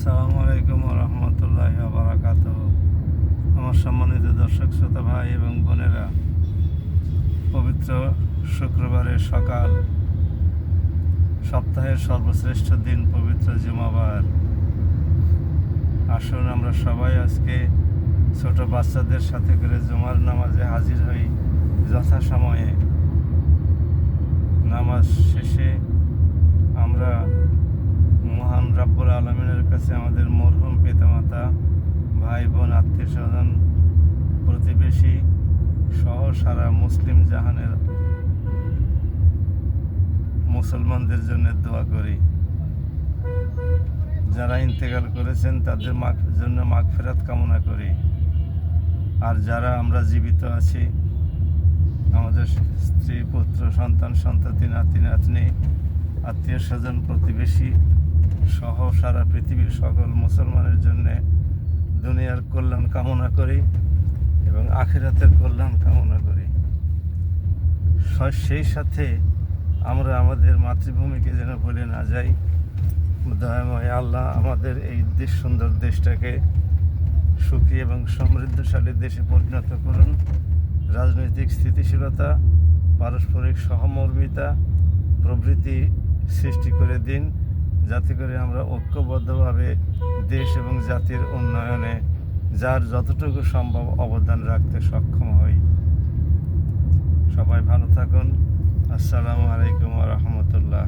আসসালামু আলাইকুম রহমতুল্লাহ বারাকাত আমার সম্মানিত দর্শক, শ্রোতা ভাই এবং বোনেরা, পবিত্র শুক্রবারের সকাল, সপ্তাহের সর্বশ্রেষ্ঠ দিন, পবিত্র জুমাবার। আসুন আমরা সবাই আজকে ছোট বাচ্চাদের সাথে করে জুমার নামাজে হাজির হই যথাসময়ে। নামাজ শেষে আমরা কাছে আমাদের মরহুম পিতামাতা ভাই বোন আত্মীয় স্বজন প্রতিবেশী সহ সারা মুসলিম জাহানের মুসলমানদের জন্য দোয়া করি। যারা ইন্তেকাল করেছেন, তাদের জন্য মাগ ফেরাত কামনা করি। আর যারা আমরা জীবিত আছি, আমাদের স্ত্রী, পুত্র, সন্তান, সন্ততি, নাতি, নাতনি আত্মীয় স্বজন প্রতিবেশী সহ সারা পৃথিবীর সকল মুসলমানের জন্য দুনিয়ার কল্যাণ কামনা করি এবং আখিরাতের কল্যাণ কামনা করি। সেই সাথে আমরা আমাদের মাতৃভূমিকে যেন ভুলে না যাই। দয়াময় আল্লাহ আমাদের এই দেশ সুন্দর দেশটাকে সুখী এবং সমৃদ্ধশালী দেশে পরিণত করুন। রাজনৈতিক স্থিতিশীলতা, পারস্পরিক সহমর্মিতা প্রভৃতি সৃষ্টি করে দিন। যাতে করে আমরা ঐক্যবদ্ধভাবে দেশ এবং জাতির উন্নয়নে যার যতটুকু সম্ভব অবদান রাখতে সক্ষম হই। সবাই ভালো থাকুন। আসসালামু আলাইকুম রহমতুল্লাহ।